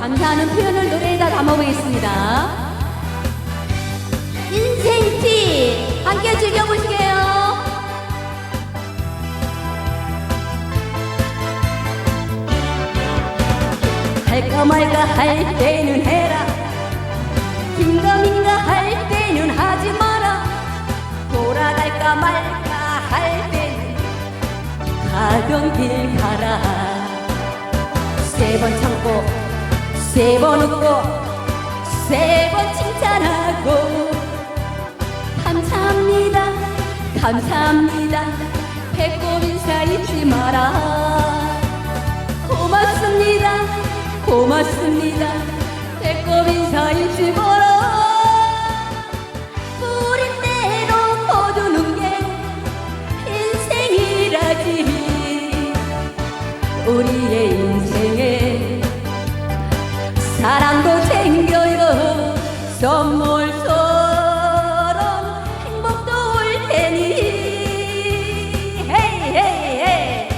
감사하는 표현을 노래에다 담아보겠습니다. 인생티 함께 즐겨보시게요. 할까 말까 할 때는 해라 긴가민가 할 때는 하지 마라 돌아갈까 말까 할 때는 가던 길 가라 세번 참고 세 번 웃고 세 번 칭찬하고. 감사합니다 감사합니다. 배꼽 인사 잊지 마라. 고맙습니다 고맙습니다. 배꼽 인사 잊지 마라. 뿌린 대로 거두는 게 인생이라지. 우리의 인생에 사랑도 챙겨요. 선물처럼 행복도 올 테니. 헤이 헤이 헤이.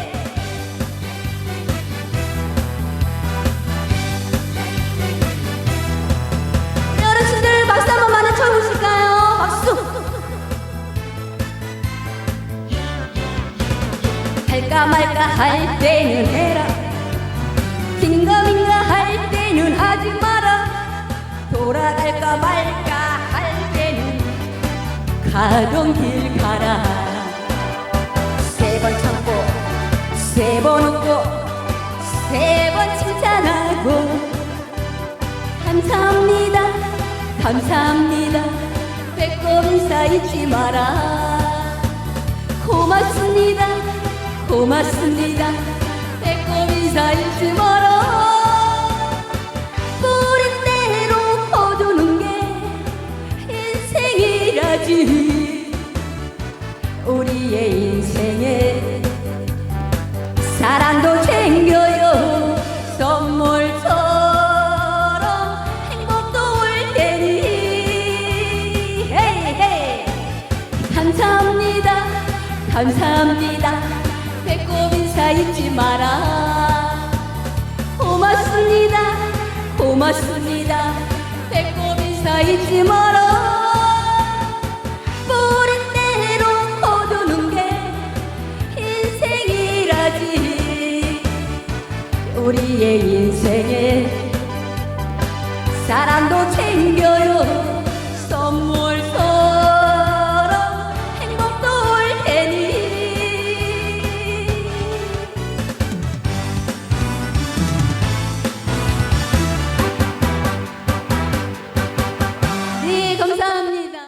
어르신들 박수 한번 많이 쳐주실까요? 박수. 할까 말까 할 때는 해라 돌아갈까 말까 할 때는 가던 길 가라. 세 번 참고 세 번 웃고 세 번 칭찬하고. 감사합니다 감사합니다. 배꼽 인사 잊지 마라. 고맙습니다 고맙습니다. 배꼽 인사 잊지 마라 인생이라지 우리의 인생에 사랑도 챙겨요. 선물처럼 행복도 올 테니. 헤이 헤이. 감사합니다. 감사합니다. 배꼽 인사 잊지 마라. 고맙습니다. 고맙습니다. 배꼽 인사 잊지 마라 우리의 인생에 사랑도 챙겨요